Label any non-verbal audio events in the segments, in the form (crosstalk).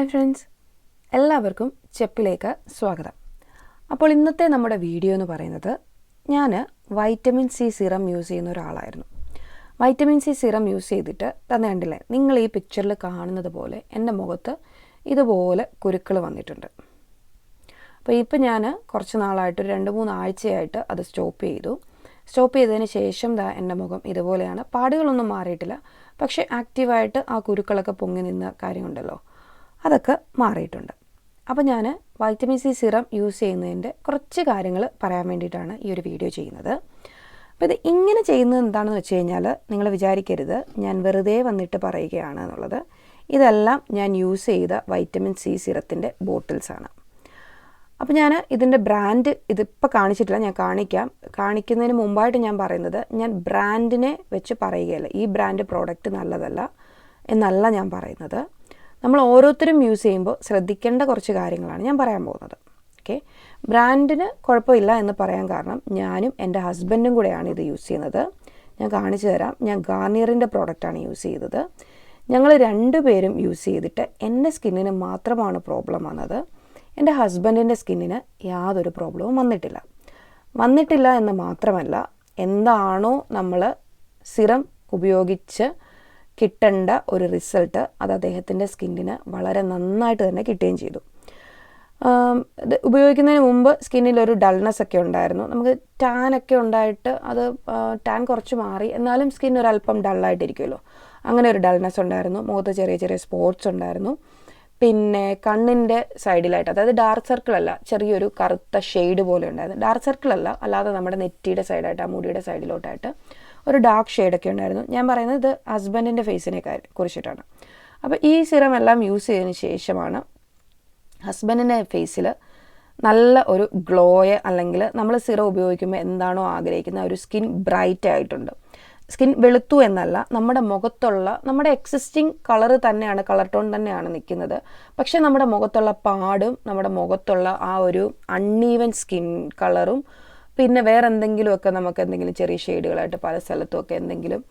Hi friends എല്ലാവർക്കും ചെപ്പിലേക്ക് സ്വാഗതം. അപ്പോൾ ഇന്നത്തെ നമ്മുടെ വീഡിയോ എന്ന് പറയുന്നത് ഞാൻ വൈറ്റമിൻ സി സിറം യൂസ് ചെയ്യുന്ന ഒരാളായിരുന്നു. വൈറ്റമിൻ സി സിറം യൂസ് ചെയ്തിട്ട് തന്നെ കണ്ടില്ലേ? നിങ്ങൾ ഈ പിക്ചറിൽ കാണുന്നത് പോലെ എന്റെ മുഖത്ത് ഇതുപോലെ കുരുക്കൾ വന്നിട്ടുണ്ട്. അപ്പോൾ ഇപ്പം ഞാൻ കുറച്ച് നാളായിട്ട് ഒരു രണ്ട് മൂന്ന് ആഴ്ചയായിട്ട് അത് സ്റ്റോപ്പ് ചെയ്തു. സ്റ്റോപ്പ് ചെയ്തതിന് ശേഷം ദാ എന്റെ മുഖം ഇതുപോലെയാണ്. പാടുകളൊന്നും മാറിയിട്ടില്ല. പക്ഷേ ആക്റ്റീവായിട്ട് ആ കുരുക്കളൊക്കെ പൊങ്ങി നിന്ന കാര്യമുണ്ടല്ലോ. അതൊക്കെ മാറിയിട്ടുണ്ട്. അപ്പോൾ ഞാൻ വൈറ്റമിൻ സി സിറം യൂസ് ചെയ്യുന്നതിന്റെ കുറച്ച് കാര്യങ്ങൾ പറയാൻ വേണ്ടിയിട്ടാണ് ഈ ഒരു വീഡിയോ ചെയ്യുന്നത്. അപ്പോൾ ഇത് ഇങ്ങനെ ചെയ്യുന്നത് എന്താണെന്ന് വെച്ച് കഴിഞ്ഞാൽ നിങ്ങൾ വിചാരിക്കരുത്. ഞാൻ വെറുതെ വന്നിട്ട് പറയുകയാണ് എന്നുള്ളത്. ഇതെല്ലാം ഞാൻ യൂസ് ചെയ്ത വൈറ്റമിൻ സി സിറത്തിന്റെ ബോട്ടിൽസാണ് അപ്പോൾ ഞാൻ ഇതിന്റെ ബ്രാൻഡ് ഇതിപ്പോൾ കാണിച്ചിട്ടില്ല ഞാൻ കാണിക്കാം. കാണിക്കുന്നതിന് മുമ്പായിട്ട് ഞാൻ പറയുന്നത് ഞാൻ ബ്രാൻഡിനെ വെച്ച് പറയുകയല്ല. ഈ ബ്രാൻഡ് പ്രോഡക്റ്റ് നല്ലതല്ല എന്നല്ല ഞാൻ പറയുന്നത്. നമ്മൾ ഓരോരുത്തരും യൂസ് ചെയ്യുമ്പോൾ ശ്രദ്ധിക്കേണ്ട കുറച്ച് കാര്യങ്ങളാണ് ഞാൻ പറയാൻ പോകുന്നത്. ഓക്കെ ബ്രാൻഡിന് കുഴപ്പമില്ല എന്ന് പറയാൻ കാരണം ഞാനും എന്റെ ഹസ്ബൻഡും കൂടെയാണ് ഇത് യൂസ് ചെയ്യുന്നത്. ഞാൻ കാണിച്ചു തരാം. ഞാൻ ഗാർണിയറിന്റെ പ്രോഡക്റ്റാണ് യൂസ് ചെയ്തത്. ഞങ്ങൾ രണ്ടുപേരും യൂസ് ചെയ്തിട്ട് എന്റെ സ്കിന്നിന് മാത്രമാണ് പ്രോബ്ലം വന്നത്. എന്റെ ഹസ്ബൻഡിന്റെ സ്കിന്നിന് യാതൊരു പ്രോബ്ലവും വന്നിട്ടില്ല. വന്നിട്ടില്ല എന്ന് മാത്രമല്ല എന്താണോ നമ്മൾ സിറം ഉപയോഗിച്ച് കിട്ടേണ്ട ഒരു റിസൾട്ട് അത് അദ്ദേഹത്തിന്റെ സ്കിന്നിന് വളരെ നന്നായിട്ട് തന്നെ കിട്ടുകയും ചെയ്തു. ഇത് ഉപയോഗിക്കുന്നതിന് മുമ്പ് സ്കിന്നിൽ ഒരു ഡൾനെസ് ഒക്കെ ഉണ്ടായിരുന്നു. നമുക്ക് ടാൻ ഒക്കെ ഉണ്ടായിട്ട് അത് ടാൻ കുറച്ച് മാറി. എന്നാലും സ്കിൻ ഒരല്പം ഡള്ളായിട്ടിരിക്കുമല്ലോ. അങ്ങനെ ഒരു ഡൾനെസ് ഉണ്ടായിരുന്നു. മുഖത്ത് ചെറിയ ചെറിയ സ്പോർട്സ് ഉണ്ടായിരുന്നു. പിന്നെ കണ്ണിന്റെ സൈഡിലായിട്ട് അതായത് ഡാർക്ക് സർക്കിൾ അല്ല ചെറിയൊരു കറുത്ത ഷെയ്ഡ് പോലെ ഉണ്ടായിരുന്നു. ഡാർക്ക് സർക്കിൾ അല്ല അല്ലാതെ നമ്മുടെ നെറ്റിയുടെ സൈഡായിട്ട് ആ മുടിയുടെ സൈഡിലോട്ടായിട്ട് ഒരു ഡാർക്ക് ഷെയ്ഡൊക്കെ ഉണ്ടായിരുന്നു. ഞാൻ പറയുന്നത് ഇത് ഹസ്ബൻഡിന്റെ ഫേസിനെ കുറിച്ചിട്ടാണ്. അപ്പോൾ ഈ സിറം എല്ലാം യൂസ് ചെയ്തതിന് ശേഷമാണ് ഹസ്ബൻഡിന്റെ ഫേസിൽ നല്ല ഒരു ഗ്ലോയെ അല്ലെങ്കിൽ നമ്മൾ സിറം ഉപയോഗിക്കുമ്പോൾ എന്താണോ ആഗ്രഹിക്കുന്ന ഒരു സ്കിൻ ബ്രൈറ്റ് ആയിട്ടുണ്ട്. സ്കിൻ വെളുത്തു എന്നല്ല നമ്മുടെ മുഖത്തുള്ള നമ്മുടെ എക്സിസ്റ്റിംഗ് കളർ തന്നെയാണ് കളർ ടോൺ തന്നെയാണ് നിൽക്കുന്നത്. പക്ഷേ നമ്മുടെ മുഖത്തുള്ള പാടും നമ്മുടെ മുഖത്തുള്ള ആ ഒരു അൺഈവൻ സ്കിൻ കളറും പിന്നെ വേറെ എന്തെങ്കിലുമൊക്കെ നമുക്ക് എന്തെങ്കിലും ചെറിയ ഷെയ്ഡുകളായിട്ട് പല സ്ഥലത്തുമൊക്കെ എന്തെങ്കിലും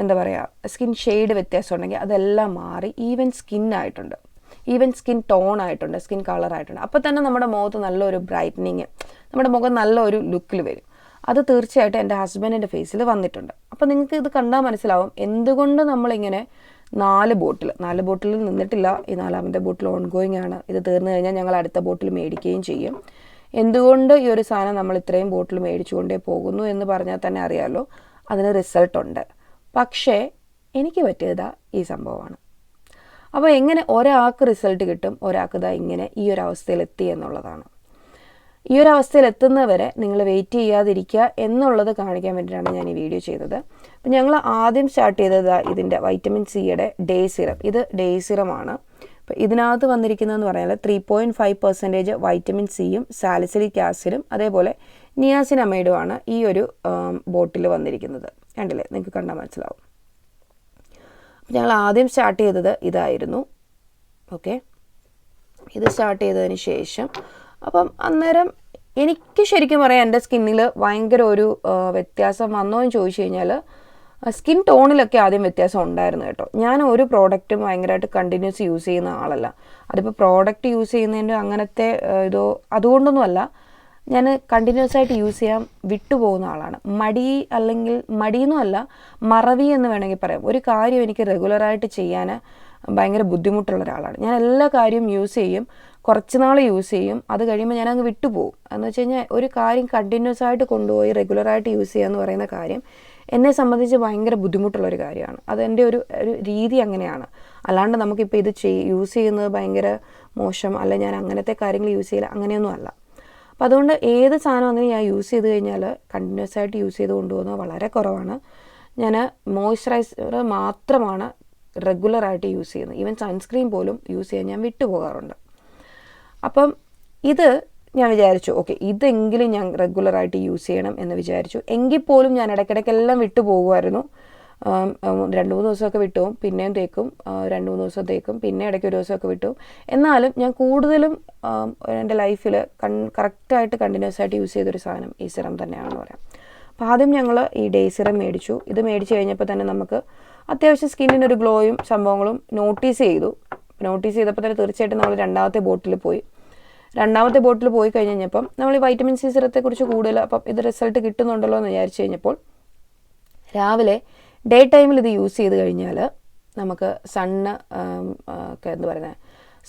എന്താ പറയുക സ്കിൻ ഷെയ്ഡ് വ്യത്യാസം ഉണ്ടെങ്കിൽ അതെല്ലാം മാറി ഈവൻ സ്കിൻ ആയിട്ടുണ്ട്. ഈവൻ സ്കിൻ ടോൺ ആയിട്ടുണ്ട് സ്കിൻ കളർ ആയിട്ടുണ്ട്. അപ്പോൾ തന്നെ നമ്മുടെ മുഖത്ത് നല്ലൊരു ബ്രൈറ്റനിങ് നമ്മുടെ മുഖം നല്ലൊരു ലുക്കിൽ വരും. അത് തീർച്ചയായിട്ടും എന്റെ ഹസ്ബൻഡിന്റെ ഫേസിൽ വന്നിട്ടുണ്ട്. അപ്പോൾ നിങ്ങൾക്ക് ഇത് കണ്ടാൽ മനസ്സിലാവും എന്തുകൊണ്ട് നമ്മളിങ്ങനെ നാല് ബോട്ടിൽ നാല് ബോട്ടിൽ നിന്നിട്ടില്ല. ഈ നാലാമത്തെ ബോട്ടിൽ ഓൺ ഗോയിങ് ആണ്. ഇത് തീർന്നു കഴിഞ്ഞാൽ ഞങ്ങൾ അടുത്ത ബോട്ടിൽ മേടിക്കുകയും ചെയ്യും. എന്തുകൊണ്ട് ഈ ഒരു സാധനം നമ്മൾ ഇത്രയും ബോട്ടിൽ മേടിച്ചുകൊണ്ടേ പോകുന്നു എന്ന് പറഞ്ഞാൽ തന്നെ അറിയാമല്ലോ അതിന് റിസൾട്ടുണ്ട് പക്ഷേ എനിക്ക് പറ്റിയതാ ഈ സംഭവമാണ്. അപ്പോൾ എങ്ങനെ ഒരാൾക്ക് റിസൾട്ട് കിട്ടും ഒരാൾക്ക് ഇതാ ഇങ്ങനെ ഈ ഒരു അവസ്ഥയിൽ എത്തി എന്നുള്ളതാണ്. ഈ ഒരു അവസ്ഥയിൽ എത്തുന്നവരെ നിങ്ങൾ വെയിറ്റ് ചെയ്യാതിരിക്കുക എന്നുള്ളത് കാണിക്കാൻ വേണ്ടിയിട്ടാണ് ഞാൻ ഈ വീഡിയോ ചെയ്തത്. അപ്പം ഞങ്ങൾ ആദ്യം സ്റ്റാർട്ട് ചെയ്തത് ഇതിന്റെ വൈറ്റമിൻ സിയുടെ ഡേ സിറം ഇത് ഡേ സിറമാണ് അപ്പോൾ ഇതിനകത്ത് വന്നിരിക്കുന്നതെന്ന് പറഞ്ഞാൽ three point five percentage vitamin സിയും സാലിസിലിക് ആസിഡും അതേപോലെ നിയാസിനമൈഡുമാണ് ഈ ഒരു ബോട്ടിൽ വന്നിരിക്കുന്നത്. കണ്ടില്ലേ? നിങ്ങൾക്ക് കണ്ടാൽ മനസ്സിലാവും. ഞങ്ങൾ ആദ്യം സ്റ്റാർട്ട് ചെയ്തത് ഇതായിരുന്നു. ഓക്കെ ഇത് സ്റ്റാർട്ട് ചെയ്തതിന് ശേഷം അപ്പം അന്നേരം എനിക്ക് ശരിക്കും പറയാം എന്റെ സ്കിന്നിൽ ഭയങ്കര ഒരു വ്യത്യാസം വന്നോ എന്ന് ചോദിച്ചു കഴിഞ്ഞാൽ സ്കിൻ ടോണിലൊക്കെ ആദ്യം വ്യത്യാസം ഉണ്ടായിരുന്നു കേട്ടോ. ഞാൻ ഒരു പ്രോഡക്റ്റും ഭയങ്കരമായിട്ട് കണ്ടിന്യൂസ് യൂസ് ചെയ്യുന്ന ആളല്ല. അതിപ്പോൾ പ്രോഡക്റ്റ് യൂസ് ചെയ്യുന്നതിന്റെ അങ്ങനത്തെ ഇതോ അതുകൊണ്ടൊന്നുമല്ല. ഞാൻ കണ്ടിന്യൂസ് ആയിട്ട് യൂസ് ചെയ്യാൻ വിട്ടുപോകുന്ന ആളാണ്. മടി അല്ലെങ്കിൽ മടിയെന്നുമല്ല മറവി എന്ന് വേണമെങ്കിൽ പറയാം. ഒരു കാര്യം എനിക്ക് റെഗുലറായിട്ട് ചെയ്യാൻ ഭയങ്കര ബുദ്ധിമുട്ടുള്ള ഒരാളാണ്. ഞാൻ എല്ലാ കാര്യവും യൂസ് ചെയ്യും കുറച്ച് നാൾ യൂസ് ചെയ്യും അത് കഴിയുമ്പോൾ ഞാൻ അങ്ങ് വിട്ടുപോകും. എന്ന് വെച്ച് കഴിഞ്ഞാൽ ഒരു കാര്യം കണ്ടിന്യൂസ് ആയിട്ട് കൊണ്ടുപോയി റെഗുലറായിട്ട് യൂസ് ചെയ്യുക എന്ന് പറയുന്ന കാര്യം എന്നെ സംബന്ധിച്ച് ഭയങ്കര ബുദ്ധിമുട്ടുള്ള ഒരു കാര്യമാണ് അതെന്റെ ഒരു ഒരു രീതി അങ്ങനെയാണ്. അല്ലാണ്ട് നമുക്കിപ്പോൾ ഇത് ചെയ് യൂസ് ചെയ്യുന്നത് ഭയങ്കര മോശം അല്ല ഞാൻ അങ്ങനത്തെ കാര്യങ്ങൾ യൂസ് ചെയ്യില്ല അങ്ങനെയൊന്നും അല്ല. അപ്പോൾ അതുകൊണ്ട് ഏത് സാധനം വന്നെങ്കിൽ ഞാൻ യൂസ് ചെയ്ത് കഴിഞ്ഞാൽ കണ്ടിന്യൂസ് ആയിട്ട് യൂസ് ചെയ്ത് കൊണ്ടുപോകുന്നത് വളരെ കുറവാണ്. ഞാൻ മോയ്സ്ചറൈസർ മാത്രമാണ് റെഗുലറായിട്ട് യൂസ് ചെയ്യുന്നത്. ഈവൻ സൺസ്ക്രീൻ പോലും യൂസ് ചെയ്യാൻ ഞാൻ വിട്ടുപോകാറുണ്ട്. അപ്പം ഇത് ഞാൻ വിചാരിച്ചു ഓക്കെ ഇതെങ്കിലും ഞാൻ റെഗുലറായിട്ട് യൂസ് ചെയ്യണം എന്ന് വിചാരിച്ചു. എങ്കിൽ പോലും ഞാൻ ഇടയ്ക്കിടയ്ക്കെല്ലാം വിട്ടു പോകുമായിരുന്നു. രണ്ട് മൂന്ന് ദിവസമൊക്കെ വിട്ടുപോകും പിന്നെയും തേക്കും. രണ്ട് മൂന്ന് ദിവസം തേക്കും. പിന്നെ ഇടയ്ക്ക് ഒരു ദിവസമൊക്കെ വിട്ടുപോകും എന്നാലും ഞാൻ കൂടുതലും എന്റെ ലൈഫിൽ കൺ കറക്റ്റായിട്ട് കണ്ടിന്യൂസ് ആയിട്ട് യൂസ് ചെയ്തൊരു സാധനം ഈ സിറം തന്നെയാണെന്ന് പറയാം. അപ്പോൾ ആദ്യം ഞങ്ങൾ ഈ ഡേ സിറം മേടിച്ചു. ഇത് മേടിച്ച് കഴിഞ്ഞപ്പോൾ തന്നെ നമുക്ക് അത്യാവശ്യം സ്കിന്നിനൊരു ഗ്ലോയും സംഭവങ്ങളും നോട്ടീസ് ചെയ്തു. നോട്ടീസ് ചെയ്തപ്പോൾ തന്നെ തീർച്ചയായിട്ടും നമ്മൾ രണ്ടാമത്തെ ബോട്ടിൽ പോയി. രണ്ടാമത്തെ ബോട്ടിൽ പോയി കഴിഞ്ഞ് കഴിഞ്ഞപ്പം നമ്മൾ ഈ വൈറ്റമിൻ സി സിറത്തെക്കുറിച്ച് കൂടുതൽ അപ്പം ഇത് റിസൾട്ട് കിട്ടുന്നുണ്ടല്ലോ എന്ന് വിചാരിച്ചു കഴിഞ്ഞപ്പോൾ രാവിലെ ഡേ ടൈമിൽ ഇത് യൂസ് ചെയ്ത് കഴിഞ്ഞാൽ നമുക്ക് സണ്ണ് ഒക്കെ എന്ത് പറയുന്നത്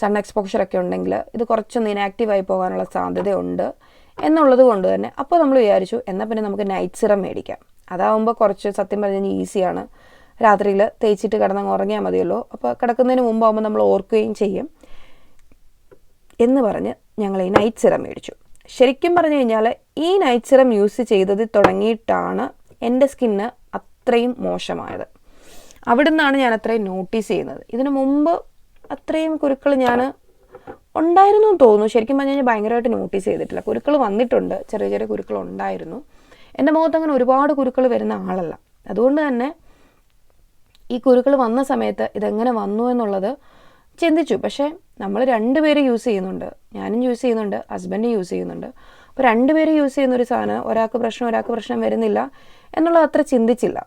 സൺ എക്സ്പോഷർ ഒക്കെ ഉണ്ടെങ്കിൽ ഇത് കുറച്ചൊന്ന് ഇനാക്റ്റീവായി പോകാനുള്ള സാധ്യതയുണ്ട് എന്നുള്ളത് കൊണ്ട് തന്നെ. അപ്പോൾ നമ്മൾ വിചാരിച്ചു എന്നാൽ പിന്നെ നമുക്ക് നൈറ്റ് സിറം മേടിക്കാം. അതാവുമ്പോൾ കുറച്ച് സത്യം പറഞ്ഞാൽ ഈസിയാണ് രാത്രിയിൽ തേച്ചിട്ട് കിടന്നങ്ങ് ഉറങ്ങിയാൽ മതിയല്ലോ. അപ്പോൾ കിടക്കുന്നതിന് മുമ്പാകുമ്പോൾ നമ്മൾ ഓർക്കുകയും ചെയ്യും എന്ന് പറഞ്ഞ് ഞങ്ങൾ ഈ നൈറ്റ് സിറം മേടിച്ചു. ശരിക്കും പറഞ്ഞു കഴിഞ്ഞാൽ ഈ നൈറ്റ് സിറം യൂസ് ചെയ്തത് തുടങ്ങിയിട്ടാണ് എന്റെ സ്കിന്ന് അത്രയും മോശമായത്. അവിടുന്നാണ് ഞാൻ അത്രയും നോട്ടീസ് ചെയ്യുന്നത്. ഇതിനു മുമ്പ് അത്രയും കുരുക്കൾ ഞാൻ ഉണ്ടായിരുന്നു എന്ന് തോന്നുന്നു. ശരിക്കും പറഞ്ഞു കഴിഞ്ഞാൽ ഭയങ്കരമായിട്ട് നോട്ടീസ് ചെയ്തിട്ടില്ല. കുരുക്കൾ വന്നിട്ടുണ്ട്. ചെറിയ ചെറിയ കുരുക്കൾ ഉണ്ടായിരുന്നു. എന്റെ മുഖത്ത് അങ്ങനെ ഒരുപാട് കുരുക്കൾ വരുന്ന ആളല്ല. അതുകൊണ്ട് തന്നെ ഈ കുരുക്കൾ വന്ന സമയത്ത് ഇതെങ്ങനെ വന്നു എന്നുള്ളത് ചിന്തിച്ചു. പക്ഷേ നമ്മൾ രണ്ടുപേര് യൂസ് ചെയ്യുന്നുണ്ട്. ഞാനും യൂസ് ചെയ്യുന്നുണ്ട്. ഹസ്ബൻഡും യൂസ് ചെയ്യുന്നുണ്ട്. അപ്പോൾ രണ്ടുപേര് യൂസ് ചെയ്യുന്ന ഒരു സാധനം ഒരാൾക്ക് പ്രശ്നം ഒരാൾക്ക് പ്രശ്നം വരുന്നില്ല എന്നുള്ളത് അത്ര ചിന്തിച്ചില്ല.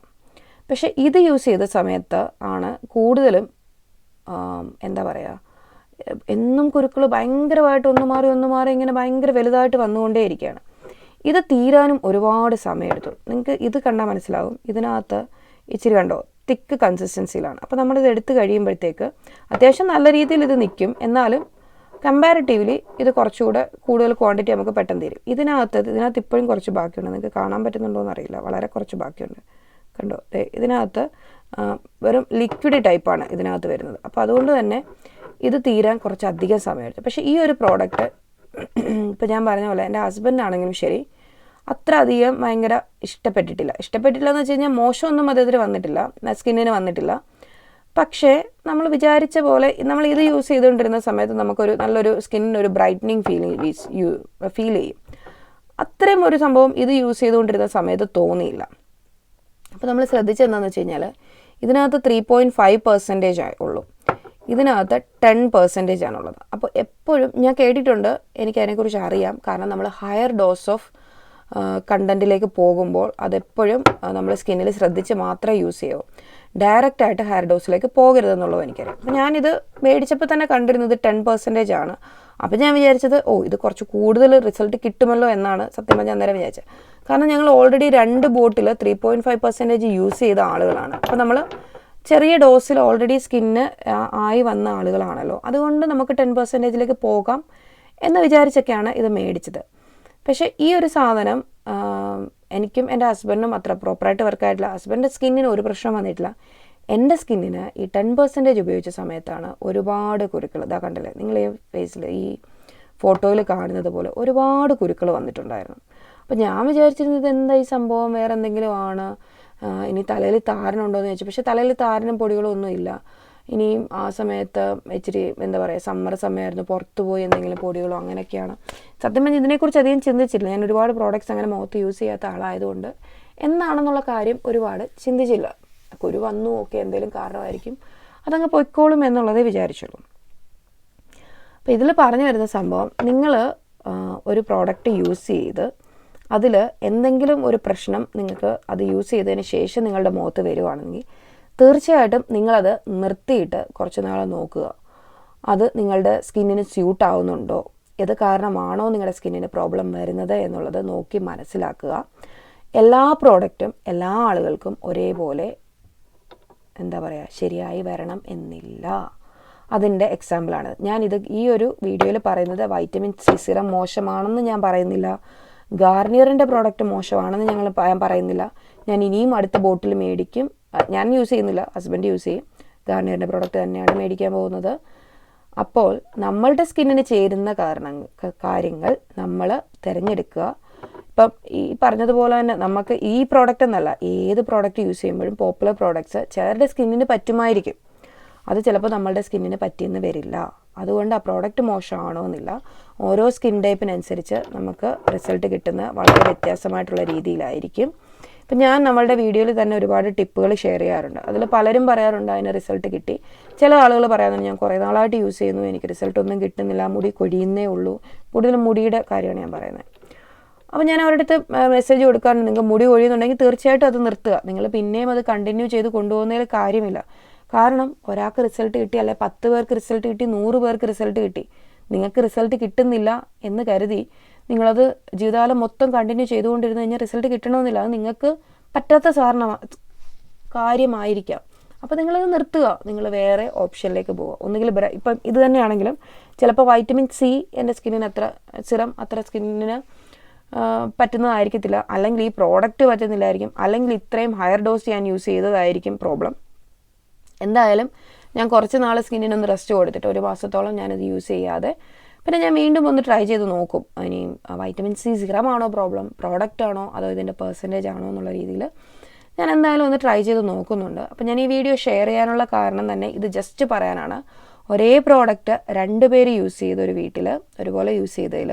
പക്ഷേ ഇത് യൂസ് ചെയ്ത സമയത്ത് ആണ് കൂടുതലും എന്താ പറയുക എന്നും കുരുക്കൾ ഭയങ്കരമായിട്ട് ഒന്ന് മാറി ഒന്ന് മാറി ഇങ്ങനെ ഭയങ്കര വലുതായിട്ട് വന്നുകൊണ്ടേയിരിക്കുകയാണ് ഇത് തീരാനും ഒരുപാട് സമയമെടുത്തു. നിങ്ങൾക്ക് ഇത് കണ്ടാൽ മനസ്സിലാവും. ഇതിനകത്ത് ഇച്ചിരി കണ്ടോ? തിക്ക് കൺസിസ്റ്റൻസിയിലാണ്. അപ്പോൾ നമ്മളിത് എടുത്ത് കഴിയുമ്പോഴത്തേക്ക് അത്യാവശ്യം നല്ല രീതിയിൽ ഇത് നിൽക്കും എന്നാലും കമ്പാരിറ്റീവ്ലി ഇത് കുറച്ചുകൂടെ കൂടുതൽ ക്വാണ്ടിറ്റി നമുക്ക് പെട്ടെന്ന് തരും. ഇതിനകത്ത് ഇതിനകത്ത് ഇപ്പോഴും കുറച്ച് ബാക്കിയുണ്ട്. നിങ്ങൾക്ക് കാണാൻ പറ്റുന്നുണ്ടോ എന്നറിയില്ല. വളരെ കുറച്ച് ബാക്കിയുണ്ട്. കണ്ടോ? ഇതിനകത്ത് വെറും ലിക്വിഡ് ടൈപ്പാണ് ഇതിനകത്ത് വരുന്നത്. അപ്പോൾ അതുകൊണ്ട് തന്നെ ഇത് തീരാൻ കുറച്ച് അധികം സമയമെടുത്തു. പക്ഷേ ഈ ഒരു പ്രോഡക്റ്റ് ഇപ്പോൾ ഞാൻ പറഞ്ഞ പോലെ എന്റെ ഹസ്ബൻഡാണെങ്കിലും ശരി അത്ര അധികം ഭയങ്കര ഇഷ്ടപ്പെട്ടിട്ടില്ല. ഇഷ്ടപ്പെട്ടില്ല എന്ന് വെച്ച് കഴിഞ്ഞാൽ മോശമൊന്നും അതിൽ വന്നിട്ടില്ല. സ്കിന്നിന് വന്നിട്ടില്ല. പക്ഷേ നമ്മൾ വിചാരിച്ച പോലെ നമ്മൾ ഇത് യൂസ് ചെയ്തുകൊണ്ടിരുന്ന സമയത്ത് നമുക്കൊരു നല്ലൊരു സ്കിന്നിന് ഒരു ബ്രൈറ്റനിങ് ഫീലിംഗ് ഫീൽ ചെയ്യും. അത്രയും ഒരു സംഭവം ഇത് യൂസ് ചെയ്തുകൊണ്ടിരുന്ന സമയത്ത് തോന്നിയില്ല. അപ്പോൾ നമ്മൾ ശ്രദ്ധിച്ചെന്താണെന്ന് വെച്ച് കഴിഞ്ഞാൽ ഇതിനകത്ത് ത്രീ പോയിന്റ് ഫൈവ് പെർസെന്റേജ് ഉള്ളൂ. ഇതിനകത്ത് ടെൻ പെർസെന്റേജ് ആണുള്ളത്. അപ്പോൾ എപ്പോഴും ഞാൻ കേട്ടിട്ടുണ്ട് എനിക്ക് അതിനെക്കുറിച്ച് അറിയാം. കാരണം നമ്മൾ ഹയർ ഡോസ് ഓഫ് കണ്ടന്റിലേക്ക് പോകുമ്പോൾ അതെപ്പോഴും നമ്മൾ സ്കിന്നിൽ ശ്രദ്ധിച്ച് മാത്രമേ യൂസ് ചെയ്യൂ. ഡയറക്റ്റ് ആയിട്ട് ഹെയർ ഡോസിലേക്ക് പോകരുതെന്നുള്ളത് എനിക്കറിയാം. അപ്പോൾ ഞാനിത് മേടിച്ചപ്പോൾ തന്നെ കണ്ടിരുന്നത് ടെൻ പെർസെന്റേജ് ആണ്. അപ്പോൾ ഞാൻ വിചാരിച്ചത് ഓ ഇത് കുറച്ച് കൂടുതൽ റിസൾട്ട് കിട്ടുമല്ലോ എന്നാണ് സത്യം പറഞ്ഞാൽ അന്നേരം വിചാരിച്ചത്. കാരണം ഞങ്ങൾ ഓൾറെഡി രണ്ട് bottle three point five percentage use ചെയ്ത ആളുകളാണ്. അപ്പോൾ നമ്മൾ ചെറിയ ഡോസിൽ ഓൾറെഡി സ്കിന്ന് ആയി വന്ന ആളുകളാണല്ലോ. അതുകൊണ്ട് നമുക്ക് ടെൻ പെർസെന്റേജിലേക്ക് പോകാം എന്ന് വിചാരിച്ചൊക്കെയാണ് ഇത് മേടിച്ചത്. പക്ഷേ ഈ ഒരു സാധനം എനിക്കും എന്റെ ഹസ്ബൻഡിനും അത്ര പ്രോപ്പറായിട്ട് വർക്കായിട്ടില്ല ഹസ്ബൻഡിന്റെ സ്കിന്നിന് ഒരു പ്രശ്നം വന്നിട്ടില്ല. എന്റെ സ്കിന്നിന് ഈ ടെൻ പെർസെന്റേജ് ഉപയോഗിച്ച സമയത്താണ് ഒരുപാട് കുരുക്കൾ. ഇതാ കണ്ടില്ലേ? നിങ്ങൾ ഈ ഫേസിൽ ഈ ഫോട്ടോയിൽ കാണുന്നത് പോലെ ഒരുപാട് കുരുക്കൾ വന്നിട്ടുണ്ടായിരുന്നു. അപ്പോൾ ഞാൻ വിചാരിച്ചിരുന്നത് എന്താ ഈ സംഭവം? വേറെ എന്തെങ്കിലും ആണ്. ഇനി തലയിൽ താരനുണ്ടോ എന്ന് ചോദിച്ചു. പക്ഷേ തലയിൽ താരനും പൊടികളൊന്നും ഇല്ല. ഇനിയും ആ സമയത്ത് ഇച്ചിരി എന്താ പറയുക സമ്മർ സമയമായിരുന്നു. പുറത്തു പോയി എന്തെങ്കിലും പൊടികളോ അങ്ങനെയൊക്കെയാണ്. സത്യം പറഞ്ഞാൽ ഇതിനെക്കുറിച്ച് അധികം ചിന്തിച്ചില്ല. ഞാൻ ഒരുപാട് പ്രോഡക്റ്റ്സ് അങ്ങനെ മുഖത്ത് യൂസ് ചെയ്യാത്ത ആളായതുകൊണ്ട് എന്നാണെന്നുള്ള കാര്യം ഒരുപാട് ചിന്തിച്ചില്ല. കുരു വന്നു ഓക്കെ എന്തെങ്കിലും കാരണമായിരിക്കും. അതങ്ങ് പൊയ്ക്കോളും എന്നുള്ളതേ വിചാരിച്ചുള്ളൂ. അപ്പോൾ ഇതിൽ പറഞ്ഞു വരുന്ന സംഭവം നിങ്ങൾ ഒരു പ്രോഡക്റ്റ് യൂസ് ചെയ്ത് അതിൽ എന്തെങ്കിലും ഒരു പ്രശ്നം നിങ്ങൾക്ക് അത് യൂസ് ചെയ്തതിന് ശേഷം നിങ്ങളുടെ മുഖത്ത് വരുവാണെങ്കിൽ തീർച്ചയായിട്ടും നിങ്ങളത് നിർത്തിയിട്ട് കുറച്ച് നാൾ നോക്കുക. അത് നിങ്ങളുടെ സ്കിന്നിന് സ്യൂട്ട് ആവുന്നുണ്ടോ ഏത് കാരണമാണോ നിങ്ങളുടെ സ്കിന്നിന് പ്രോബ്ലം വരുന്നത് എന്നുള്ളത് നോക്കി മനസ്സിലാക്കുക. എല്ലാ പ്രോഡക്റ്റും എല്ലാ ആളുകൾക്കും ഒരേപോലെ എന്താ പറയുക ശരിയായി വരണം എന്നില്ല. അതിന്റെ എക്സാമ്പിളാണ്. ഞാനിത് ഈ ഒരു വീഡിയോയിൽ പറയുന്നത് വൈറ്റമിൻ സി സിറം മോശമാണെന്ന് ഞാൻ പറയുന്നില്ല. ഗാർണിയറിന്റെ പ്രോഡക്റ്റ് മോശമാണെന്ന് ഞങ്ങൾ പറയുന്നില്ല. ഞാൻ ഇനിയും അടുത്ത ബോട്ടിൽ മേടിക്കും. ഞാൻ യൂസ് ചെയ്യുന്നില്ല. ഹസ്ബൻഡ് യൂസ് ചെയ്യും. ഗാർണിയറിന്റെ പ്രോഡക്റ്റ് തന്നെയാണ് മേടിക്കാൻ പോകുന്നത്. അപ്പോൾ നമ്മളുടെ സ്കിന്നിന് ചേരുന്ന കാരണം കാര്യങ്ങൾ നമ്മൾ തിരഞ്ഞെടുക്കുക. ഇപ്പം ഈ പറഞ്ഞതുപോലെ തന്നെ നമുക്ക് ഈ പ്രോഡക്റ്റ് എന്നല്ല ഏത് പ്രോഡക്റ്റ് യൂസ് ചെയ്യുമ്പോഴും പോപ്പുലർ പ്രോഡക്റ്റ്സ് ചിലരുടെ സ്കിന്നിന് പറ്റുമായിരിക്കും. അത് ചിലപ്പോൾ നമ്മളുടെ സ്കിന്നിന് പറ്റിയെന്ന് വരില്ല. അതുകൊണ്ട് ആ പ്രോഡക്റ്റ് മോശമാണോ എന്നില്ല. ഓരോ സ്കിൻ ടൈപ്പിനനുസരിച്ച് നമുക്ക് റിസൾട്ട് കിട്ടുന്ന വളരെ വ്യത്യാസമായിട്ടുള്ള രീതിയിലായിരിക്കും. ഇപ്പം ഞാൻ നമ്മളുടെ വീഡിയോയിൽ തന്നെ ഒരുപാട് ടിപ്പുകൾ ഷെയർ ചെയ്യാറുണ്ട്. അതിൽ പലരും പറയാറുണ്ട് അതിന് റിസൾട്ട് കിട്ടി. ചില ആളുകൾ പറയാറുണ്ട് ഞാൻ കുറേ നാളായിട്ട് യൂസ് ചെയ്യുന്നു എനിക്ക് റിസൾട്ട് ഒന്നും കിട്ടുന്നില്ല മുടി കൊഴിയുന്നേ ഉള്ളൂ. കൂടുതലും മുടിയുടെ കാര്യമാണ് ഞാൻ പറയുന്നത്. അപ്പോൾ ഞാൻ അവരുടെ അടുത്ത് മെസ്സേജ് കൊടുക്കാറുണ്ട്. നിങ്ങൾക്ക് മുടി കൊഴിയുന്നുണ്ടെങ്കിൽ തീർച്ചയായിട്ടും അത് നിർത്തുക. നിങ്ങൾ പിന്നെയും അത് കണ്ടിന്യൂ ചെയ്ത് കൊണ്ടുപോകുന്നതിൽ കാര്യമില്ല. കാരണം ഒരാൾക്ക് റിസൾട്ട് കിട്ടി അല്ലെ പത്ത് പേർക്ക് റിസൾട്ട് കിട്ടി നൂറ് പേർക്ക് റിസൾട്ട് കിട്ടി. നിങ്ങൾക്ക് റിസൾട്ട് കിട്ടുന്നില്ല എന്ന് കരുതി നിങ്ങളത് ജീവിതകാലം മൊത്തം കണ്ടിന്യൂ ചെയ്തുകൊണ്ടിരുന്ന് കഴിഞ്ഞാൽ റിസൾട്ട് കിട്ടണമെന്നില്ല. അത് നിങ്ങൾക്ക് പറ്റാത്ത സാധാരണ കാര്യമായിരിക്കാം. അപ്പോൾ നിങ്ങളത് നിർത്തുക. നിങ്ങൾ വേറെ ഓപ്ഷനിലേക്ക് പോവുക. ഒന്നുകിൽ ഇപ്പം ഇത് തന്നെയാണെങ്കിലും ചിലപ്പോൾ വൈറ്റമിൻ സി എന്റെ സ്കിന്നിന് അത്ര സിറം അത്ര സ്കിന്നിന് പറ്റുന്നതായിരിക്കത്തില്ല. അല്ലെങ്കിൽ ഈ പ്രോഡക്റ്റ് പറ്റുന്നില്ലായിരിക്കും. അല്ലെങ്കിൽ ഇത്രയും ഹയർ ഡോസ് ഞാൻ യൂസ് ചെയ്തതായിരിക്കും പ്രോബ്ലം എന്തായാലും ഞാൻ കുറച്ച് നാൾ സ്കിന്നിനൊന്ന് റെസ്റ്റ് കൊടുത്തിട്ട് ഒരു മാസത്തോളം ഞാനത് യൂസ് ചെയ്യാതെ പിന്നെ ഞാൻ വീണ്ടും ഒന്ന് ട്രൈ ചെയ്ത് നോക്കും. ഇനി വൈറ്റമിൻ സി സിറം ആണോ പ്രോബ്ലം പ്രോഡക്റ്റ് ആണോ? അതോ ഇതിന്റെ പെർസെന്റേജ് ആണോ എന്നുള്ള രീതിയിൽ. ഞാൻ എന്തായാലും ഒന്ന് ട്രൈ ചെയ്ത് നോക്കുന്നുണ്ട്. അപ്പം ഞാൻ ഈ വീഡിയോ ഷെയർ ചെയ്യാനുള്ള കാരണം തന്നെ ഇത് ജസ്റ്റ് പറയാനാണ്. ഒരേ പ്രോഡക്റ്റ് രണ്ട് പേര് യൂസ് ചെയ്ത ഒരു വീട്ടിൽ ഒരുപോലെ യൂസ് ചെയ്തതിൽ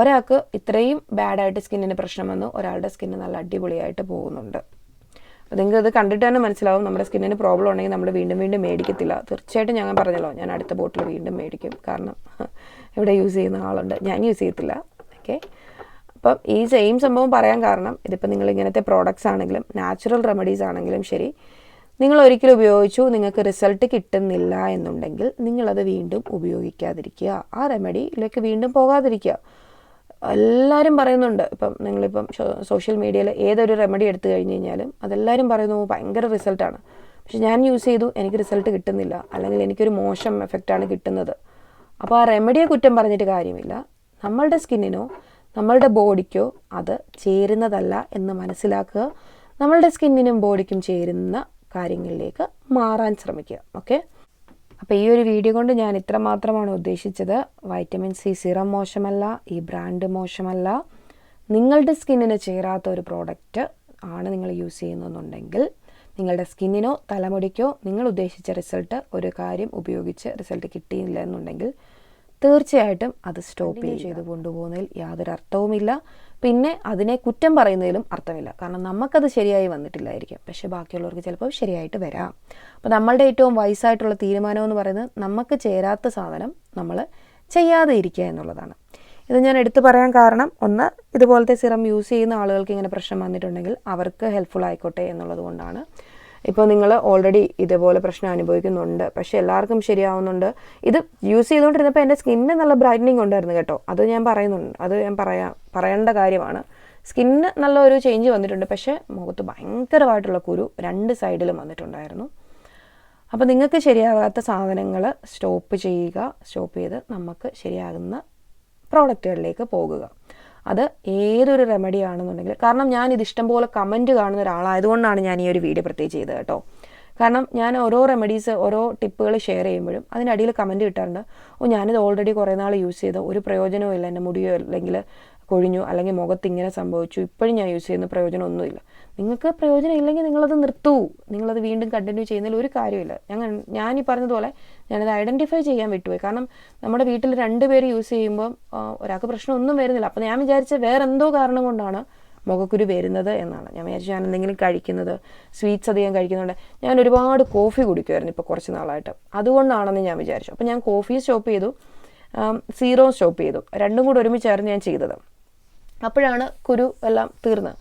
ഒരാൾക്ക് ഇത്രയും ബാഡായിട്ട് സ്കിന്നിന് പ്രശ്നം വന്നു ഒരാളുടെ സ്കിന്ന് നല്ല അടിപൊളിയായിട്ട് പോകുന്നുണ്ട്. അപ്പോൾ നിങ്ങൾക്ക് ഇത് കണ്ടിട്ട് തന്നെ മനസ്സിലാവും. നമ്മുടെ സ്കിന്നിന് പ്രോബ്ലം ഉണ്ടെങ്കിൽ നമ്മൾ വീണ്ടും വീണ്ടും മേടിക്കത്തില്ല. തീർച്ചയായിട്ടും ഞാൻ പറഞ്ഞല്ലോ ഞാൻ അടുത്ത ബോട്ടിൽ വീണ്ടും മേടിക്കും. കാരണം (laughs) ഇവിടെ യൂസ് ചെയ്യുന്ന ആളുണ്ട്. ഞാൻ യൂസ് ചെയ്യത്തില്ല. ഓക്കെ അപ്പം ഈ സെയിം സംഭവം പറയാൻ കാരണം ഇതിപ്പോൾ നിങ്ങൾ ഇങ്ങനത്തെ പ്രോഡക്റ്റ്സ് ആണെങ്കിലും നാച്ചുറൽ റെമഡീസ് ആണെങ്കിലും ശരി നിങ്ങൾ ഒരിക്കലും ഉപയോഗിച്ചു നിങ്ങൾക്ക് റിസൾട്ട് കിട്ടുന്നില്ല എന്നുണ്ടെങ്കിൽ നിങ്ങളത് വീണ്ടും ഉപയോഗിക്കാതിരിക്കുക. ആ റെമഡിയിലേക്ക് വീണ്ടും പോകാതിരിക്കുക. എല്ലാവരും പറയുന്നുണ്ട്. ഇപ്പം നിങ്ങളിപ്പം സോഷ്യൽ മീഡിയയിൽ ഏതൊരു റെമഡി എടുത്തു കഴിഞ്ഞ് കഴിഞ്ഞാലും അതെല്ലാവരും പറയുന്നു ഭയങ്കര റിസൾട്ടാണ് പക്ഷെ ഞാൻ യൂസ് ചെയ്തു എനിക്ക് റിസൾട്ട് കിട്ടുന്നില്ല. അല്ലെങ്കിൽ എനിക്കൊരു മോശം എഫക്റ്റാണ് കിട്ടുന്നത്. അപ്പോൾ ആ റെമഡിയെ കുറ്റം പറഞ്ഞിട്ട് കാര്യമില്ല. നമ്മളുടെ സ്കിന്നിനോ നമ്മളുടെ ബോഡിക്കോ അത് ചേരുന്നതല്ല എന്ന് മനസ്സിലാക്കുക. നമ്മളുടെ സ്കിന്നിനും ബോഡിക്കും ചേരുന്ന കാര്യങ്ങളിലേക്ക് മാറാൻ ശ്രമിക്കുക. ഓക്കെ അപ്പോൾ ഈ ഒരു വീഡിയോ കൊണ്ട് ഞാൻ ഇത്ര മാത്രമാണ് ഉദ്ദേശിച്ചത്. വൈറ്റമിൻ സി സിറം മോശമല്ല ഈ ബ്രാൻഡ് മോശമല്ല. നിങ്ങളുടെ സ്കിന്നിന് ചേരാത്ത ഒരു പ്രോഡക്റ്റ് ആണ് നിങ്ങൾ യൂസ് ചെയ്യുന്നതെന്നുണ്ടെങ്കിൽ നിങ്ങളുടെ സ്കിന്നിനോ തലമുടിക്കോ നിങ്ങൾ ഉദ്ദേശിച്ച റിസൾട്ട് ഒരു കാര്യം ഉപയോഗിച്ച് റിസൾട്ട് കിട്ടിയില്ല എന്നുണ്ടെങ്കിൽ തീർച്ചയായിട്ടും അത് സ്റ്റോപ്പ് ചെയ്ത് കൊണ്ടുപോകുന്നതിൽ യാതൊരു അർത്ഥവുമില്ല പിന്നെ അതിനെ കുറ്റം പറയുന്നതിലും അർത്ഥമില്ല. കാരണം നമുക്കത് ശരിയായി വന്നിട്ടില്ലായിരിക്കും. പക്ഷേ ബാക്കിയുള്ളവർക്ക് ചിലപ്പോൾ ശരിയായിട്ട് വരാം. അപ്പോൾ നമ്മളുടെ ഏറ്റവും വയസ്സായിട്ടുള്ള തീരുമാനം എന്ന് പറയുന്നത് നമുക്ക് ചേരാത്ത സാധനം നമ്മൾ ചെയ്യാതെ ഇരിക്കുക എന്നുള്ളതാണ്. ഇത് ഞാൻ എടുത്തു പറയാൻ കാരണം ഒന്ന് ഇതുപോലത്തെ സിറം യൂസ് ചെയ്യുന്ന ആളുകൾക്ക് ഇങ്ങനെ പ്രശ്നം വന്നിട്ടുണ്ടെങ്കിൽ അവർക്ക് ഹെൽപ്ഫുൾ ആയിക്കോട്ടെ എന്നുള്ളത് കൊണ്ടാണ്. ഇപ്പോൾ നിങ്ങൾ ഓൾറെഡി ഇതേപോലെ പ്രശ്നം അനുഭവിക്കുന്നുണ്ട്. പക്ഷേ എല്ലാവർക്കും ശരിയാവുന്നുണ്ട്. ഇത് യൂസ് ചെയ്തുകൊണ്ടിരുന്നപ്പോൾ എന്റെ സ്കിന്നിന് നല്ല ബ്രൈറ്റനിങ് ഉണ്ടായിരുന്നു കേട്ടോ. അത് ഞാൻ പറയുന്നുണ്ട്. അത് ഞാൻ പറയാ പറയേണ്ട കാര്യമാണ്. സ്കിന്നിന് നല്ല ഒരു ചേഞ്ച് വന്നിട്ടുണ്ട്. പക്ഷേ മുഖത്ത് ഭയങ്കരമായിട്ടുള്ള കുരു രണ്ട് സൈഡിലും വന്നിട്ടുണ്ടായിരുന്നു. അപ്പോൾ നിങ്ങൾക്ക് ശരിയാകാത്ത സാധനങ്ങൾ സ്റ്റോപ്പ് ചെയ്യുക. സ്റ്റോപ്പ് ചെയ്ത് നമുക്ക് ശരിയാകുന്ന പ്രോഡക്റ്റുകളിലേക്ക് പോകുക. അത് ഏതൊരു റെമഡി ആണെന്നുണ്ടെങ്കിൽ കാരണം ഞാൻ ഇത് ഇഷ്ടംപോലെ കമന്റ് കാണുന്ന ഒരാളായതുകൊണ്ടാണ് ഞാൻ ഈ ഒരു വീഡിയോ പ്രത്യേകിച്ച് ചെയ്തത് കേട്ടോ. കാരണം ഞാൻ ഓരോ റെമഡീസ് ഓരോ ടിപ്പുകൾ ഷെയർ ചെയ്യുമ്പോഴും അതിനടിയിൽ കമന്റ് കിട്ടാറുണ്ട് ഓ ഞാനിത് ഓൾറെഡി കുറേ നാൾ യൂസ് ചെയ്തോ. ഒരു പ്രയോജനവും ഇല്ല എന്റെ മുടിയോ അല്ലെങ്കിൽ കൊഴിഞ്ഞു അല്ലെങ്കിൽ മുഖത്ത് ഇങ്ങനെ സംഭവിച്ചു. ഇപ്പോഴും ഞാൻ യൂസ് ചെയ്യുന്ന പ്രയോജനമൊന്നുമില്ല നിങ്ങൾക്ക് പ്രയോജനം ഇല്ലെങ്കിൽ നിങ്ങളത് നിർത്തൂ. നിങ്ങളത് വീണ്ടും കണ്ടിന്യൂ ചെയ്യുന്നതിൽ ഒരു കാര്യമില്ല ഞങ്ങൾ ഞാൻ ഈ പറഞ്ഞതുപോലെ ഞാനത് ഐഡന്റിഫൈ ചെയ്യാൻ വിട്ടുപോയി. കാരണം നമ്മുടെ വീട്ടിൽ രണ്ട് പേര് യൂസ് ചെയ്യുമ്പോൾ ഒരാൾക്ക് പ്രശ്നമൊന്നും വരുന്നില്ല. അപ്പോൾ ഞാൻ വിചാരിച്ച വേറെ എന്തോ കാരണം കൊണ്ടാണ് മുഖക്കുരു വരുന്നത് എന്നാണ്. ഞാൻ വിചാരിച്ചു ഞാൻ എന്തെങ്കിലും കഴിക്കുന്നത് സ്വീറ്റ്സ് അധികം കഴിക്കുന്നുണ്ട്. ഞാൻ ഒരുപാട് കോഫി കുടിക്കുമായിരുന്നു ഇപ്പോൾ കുറച്ച് നാളായിട്ട്. അതുകൊണ്ടാണെന്ന് ഞാൻ വിചാരിച്ചു. അപ്പോൾ ഞാൻ കോഫി സ്റ്റോപ്പ് ചെയ്തു. സീറോ സ്റ്റോപ്പ് ചെയ്തു. രണ്ടും കൂടെ ഒരുമിച്ചായിരുന്നു ഞാൻ ചെയ്തത്. അപ്പോഴാണ് കുരു എല്ലാം തീർന്നത്.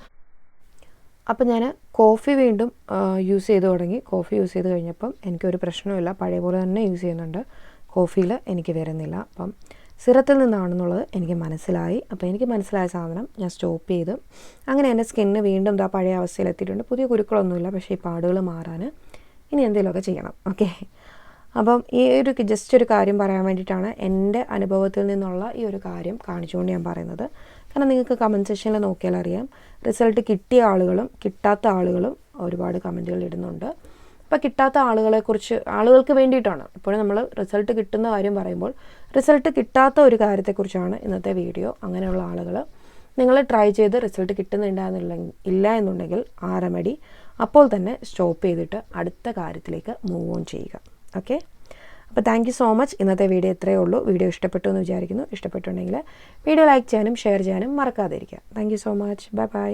അപ്പം ഞാൻ കോഫി വീണ്ടും യൂസ് ചെയ്ത് തുടങ്ങി. കോഫി യൂസ് ചെയ്ത് കഴിഞ്ഞപ്പം എനിക്കൊരു പ്രശ്നമില്ല പഴയ പോലെ തന്നെ യൂസ് ചെയ്യുന്നുണ്ട്. കോഫിയിൽ എനിക്ക് വരുന്നില്ല. അപ്പം സിറത്തിൽ നിന്നാണെന്നുള്ളത് എനിക്ക് മനസ്സിലായി. അപ്പോൾ എനിക്ക് മനസ്സിലായ സാധനം ഞാൻ സ്റ്റോപ്പ് ചെയ്ത്. അങ്ങനെ എന്റെ സ്കിന്ന് വീണ്ടും ഇതാ പഴയ അവസ്ഥയിലെത്തിയിട്ടുണ്ട് പുതിയ കുരുക്കളൊന്നുമില്ല പക്ഷേ ഈ പാടുകൾ മാറാൻ ഇനി എന്തെങ്കിലുമൊക്കെ ചെയ്യണം. ഓക്കെ. അപ്പം ഈ ഒരു ജസ്റ്റ് ഒരു കാര്യം പറയാൻ വേണ്ടിയിട്ടാണ് എന്റെ അനുഭവത്തിൽ നിന്നുള്ള ഈ ഒരു കാര്യം കാണിച്ചുകൊണ്ട് ഞാൻ പറയുന്നത്. കാരണം നിങ്ങൾക്ക് കമന്റ് സെക്ഷനിൽ നോക്കിയാൽ അറിയാം. റിസൾട്ട് കിട്ടിയ ആളുകളും കിട്ടാത്ത ആളുകളും ഒരുപാട് കമന്റുകൾ ഇടുന്നുണ്ട്. അപ്പോൾ കിട്ടാത്ത ആളുകളെക്കുറിച്ച് ആളുകൾക്ക് വേണ്ടിയിട്ടാണ്. ഇപ്പോഴും നമ്മൾ റിസൾട്ട് കിട്ടുന്ന കാര്യം പറയുമ്പോൾ റിസൾട്ട് കിട്ടാത്ത ഒരു കാര്യത്തെക്കുറിച്ചാണ് ഇന്നത്തെ വീഡിയോ അങ്ങനെയുള്ള ആളുകൾ നിങ്ങൾ ട്രൈ ചെയ്ത് റിസൾട്ട് കിട്ടുന്നുണ്ടെന്നുള്ള ഇല്ല എന്നുണ്ടെങ്കിൽ ആ റെമഡി അപ്പോൾ തന്നെ സ്റ്റോപ്പ് ചെയ്തിട്ട് അടുത്ത കാര്യത്തിലേക്ക് മൂവ് ഓൺ ചെയ്യുക. ഓക്കെ അപ്പോൾ താങ്ക് സോ മച്ച് ഇന്നത്തെ വീഡിയോ ഇത്രയേ ഉള്ളൂ. വീഡിയോ ഇഷ്ടപ്പെട്ടു എന്ന് വിചാരിക്കുന്നു. ഇഷ്ടപ്പെട്ടുണ്ടെങ്കിൽ വീഡിയോ ലൈക്ക് ചെയ്യാനും ഷെയർ ചെയ്യാനും മറക്കാതിരിക്കുക. Thank so much bye bye